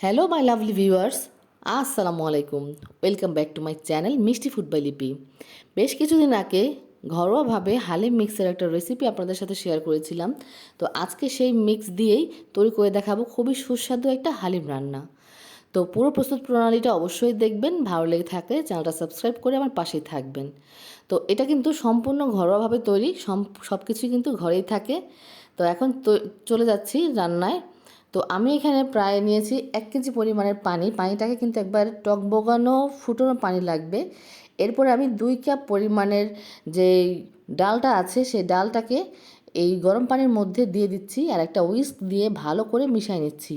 Hello my lovely viewers আসসালামু আলাইকুম welcome back to my channel Mishti food by Lipi বেশ কিছুদিন আগে ঘরোয়াভাবে হালিম মিক্সের একটা রেসিপি আপনাদের সাথে শেয়ার করেছিলাম। তো আজকে সেই মিক্স দিয়েই তৈরি করে দেখাবো খুবই সুস্বাদু একটা হালিম রান্না। তো পুরো প্রস্তুত প্রণালীটা অবশ্যই দেখবেন, ভালো লেগে থাকলে চ্যানেলটা সাবস্ক্রাইব করে আমার পাশেই থাকবেন। তো এটা কিন্তু সম্পূর্ণ ঘরোয়াভাবে তৈরি সব কিছুই কিন্তু ঘরেই থাকে। তো এখন চলে যাচ্ছি রান্নায়। তো আমি এখানে প্রায় নিয়েছি এক কেজি পরিমাণের পানি। পানিটাকে কিন্তু একবার টক বগানো, ফুটোনো পানি লাগবে। এরপরে আমি দুই কাপ পরিমাণের যে ডালটা আছে, সেই ডালটাকে এই গরম পানির মধ্যে দিয়ে দিচ্ছি আর একটা উইস্ক দিয়ে ভালো করে মিশিয়ে নিচ্ছি।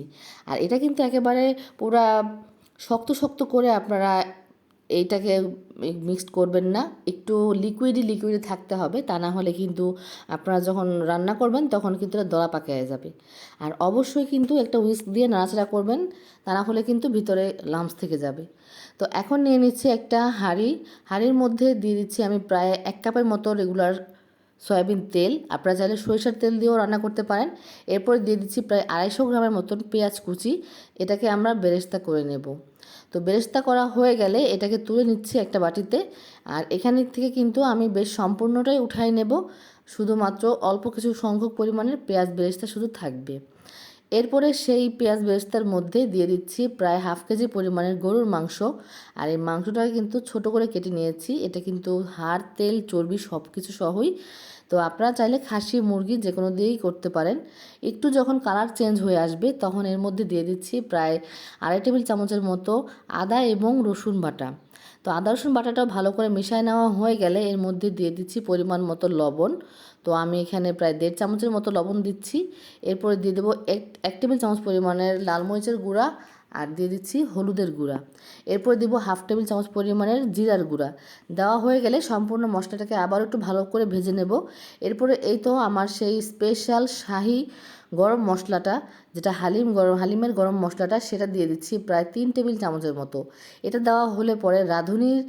আর এটা কিন্তু একেবারে পুরা শক্ত শক্ত করে আপনারা এইটাকে মিক্সড করবেন না। একটু লিকুইডই লিকুইড থাকতে হবে, তা না হলে কিন্তু আপনারা যখন রান্না করবেন তখন কিন্তু এটা দলা পাকিয়ে যাবে। আর অবশ্যই কিন্তু একটা উইস্ক দিয়ে নাড়াচাড়া করবেন, তা না হলে কিন্তু ভিতরে লামস থেকে যাবে। তো এখন নিয়ে নিচ্ছি একটা হাঁড়ি। হাঁড়ির মধ্যে দিয়ে দিচ্ছি আমি প্রায় এক কাপের মতো রেগুলার সয়াবিন তেল। আপনারা চাইলে সরিষার তেল দিয়েও রান্না করতে পারেন। এরপর দিয়ে দিচ্ছি প্রায় আড়াইশো গ্রামের মতন পেঁয়াজ কুচি। এটাকে আমরা বেরেস্তা করে নেব। তো বেরেস্তা করা হয়ে গেলে এটাকে তুলে নিচ্ছি একটা বাটিতে। আর এখানের থেকে কিন্তু আমি বেশ সম্পূর্ণটাই উঠাই নেব। শুধুমাত্র অল্প কিছু সংখ্যক পরিমাণের পেঁয়াজ বেরেস্তা শুধু থাকবে। এরপরে সেই পেঁয়াজ বেস্তার মধ্যে দিয়ে দিচ্ছি প্রায় হাফ কেজি পরিমাণের গরুর মাংস। আর এই মাংসটাকে কিন্তু ছোট করে কেটে নিয়েছি। এটা কিন্তু হাড়, তেল, চর্বি সব কিছু সহই তো আপনারা চাইলে খাসি, মুরগি যে কোনো দিয়েই করতে পারেন। একটু যখন কালার চেঞ্জ হয়ে আসবে, তখন এর মধ্যে দিয়ে দিচ্ছি প্রায় আড়াই টেবিল চামচের মতো আদা এবং রসুন বাটা। তো আদা, রসুন বাটাটাও ভালো করে মিশায় নেওয়া হয়ে গেলে এর মধ্যে দিয়ে দিচ্ছি পরিমাণ মতো লবণ। তো আমি এখানে প্রায় দেড় চামচের মতো লবণ দিচ্ছি। এরপরে দিয়ে দেবো এক টেবিল চামচ পরিমাণের লাল মরিচের গুঁড়া আর দিয়ে দিচ্ছি হলুদের গুঁড়া। এরপর দিব হাফ টেবিল চামচ পরিমাণের জিরার গুঁড়া। দেওয়া হয়ে গেলে সম্পূর্ণ মশলাটাকে আবার একটু ভালো করে ভেজে নেব। এরপরে এই তো আমার সেই স্পেশাল শাহি গরম মশলাটা, যেটা হালিম গরম, হালিমের গরম মশলাটা, সেটা দিয়ে দিচ্ছি প্রায় তিন টেবিল চামচের মতো। এটা দেওয়া হলে পরে রাঁধুনির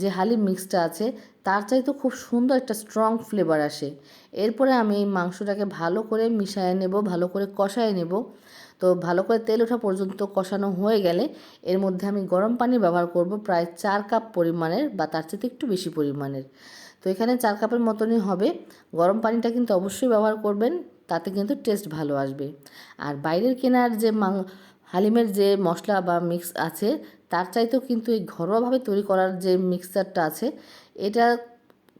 যে হালিম মিক্সটা আছে, তার চাইতে খুব সুন্দর একটা স্ট্রং ফ্লেভার আসে। এরপরে আমি এই মাংসটাকে ভালো করে মিশিয়ে নেব, ভালো করে কষায় নেব। তো ভালো করে তেল ওঠা পর্যন্ত কষানো হয়ে গেলে এর মধ্যে আমি গরম পানি ব্যবহার করব প্রায় চার কাপ পরিমাণের বা তার চেয়ে একটু বেশি পরিমাণের। তো এখানে চার কাপের মতনই হবে। গরম পানিটা কিন্তু অবশ্যই ব্যবহার করবেন, তাতে কিন্তু টেস্ট ভালো আসবে। আর বাইরের কেনার যে মাং, হালিমের যে মশলা বা মিক্স আছে, তার চাইতেও কিন্তু এই ঘরোয়াভাবে তৈরি করার যে মিক্সচারটা আছে, এটা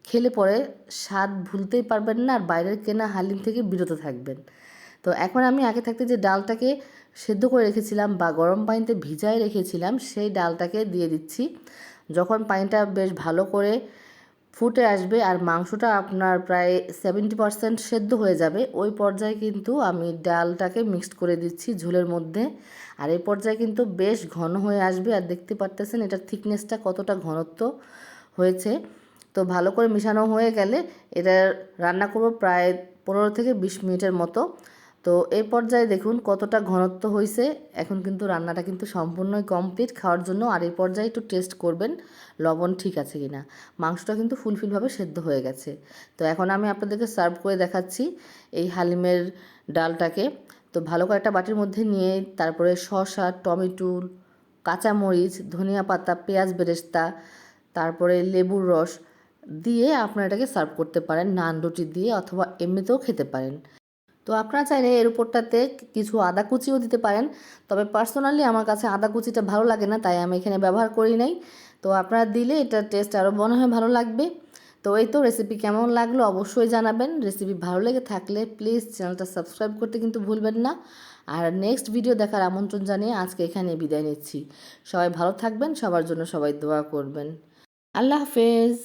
খেলে পরে স্বাদ ভুলতেই পারবেন না আর বাইরের কেনা হালিম থেকে বিরত থাকবেন। তো এখন আমি আগে থাকতে যে ডালটাকে সেদ্ধ করে রেখেছিলাম বা গরম পানিতে ভিজায় রেখেছিলাম, সেই ডালটাকে দিয়ে দিচ্ছি। যখন পানিটা বেশ ভালো করে ফুটে আসবে আর মাংসটা আপনার প্রায় সেভেন্টি পারসেন্ট সেদ্ধ হয়ে যাবে, ওই পর্যায়ে কিন্তু আমি ডালটাকে মিক্সড করে দিচ্ছি ঝোলের মধ্যে। আর এই পর্যায়ে কিন্তু বেশ ঘন হয়ে আসবে আর দেখতে পারতেছেন এটার থিকনেসটা কতটা ঘনত্ব হয়েছে। তো ভালো করে মিশানো হয়ে গেলে এটা রান্না করব প্রায় পনেরো থেকে বিশ মিনিটের মতো। তো এই পর্যায়ে দেখুন কতটা ঘনত্ব হয়েছে এখন কিন্তু রান্নাটা কিন্তু সম্পূর্ণই কমপ্লিট খাওয়ার জন্য আর এই পর্যায়ে একটু টেস্ট করবেন, লবণ ঠিক আছে কিনা। মাংসটা কিন্তু ফুলফিলভাবে সেদ্ধ হয়ে গেছে। তো এখন আমি আপনাদেরকে সার্ভ করে দেখাচ্ছি এই হালিমের ডালটাকে। তো ভালো করে একটা বাটির মধ্যে নিয়ে তারপরে শসা, টমেটো, কাঁচামরিচ, ধনিয়া পাতা, পেঁয়াজ বেরেস্তা, তারপরে লেবুর রস দিয়ে আপনারা এটাকে সার্ভ করতে পারেন, নান রুটি দিয়ে অথবা এমনিতেও খেতে পারেন। তো আপনারা চাইলে এর উপরটাতে কিছু আদা কুচিও দিতে পারেন। তবে পার্সোনালি আমার কাছে আদা কুচিটা ভালো লাগে না, তাই আমি এখানে ব্যবহার করি নাই। তো আপনারা দিলে এটার টেস্ট আরও মনে হয় ভালো লাগবে। তো এই তো রেসিপি কেমন লাগল অবশ্যই জানাবেন। রেসিপি ভালো লেগে থাকলে প্লিজ চ্যানেলটা সাবস্ক্রাইব করতে কিন্তু ভুলবেন না। আর নেক্সট ভিডিও দেখার আমন্ত্রণ জানিয়ে আজকে এখানে বিদায় নিচ্ছি। সবাই ভালো থাকবেন, সবার জন্য সবাই দোয়া করবেন। আল্লাহ হাফেজ।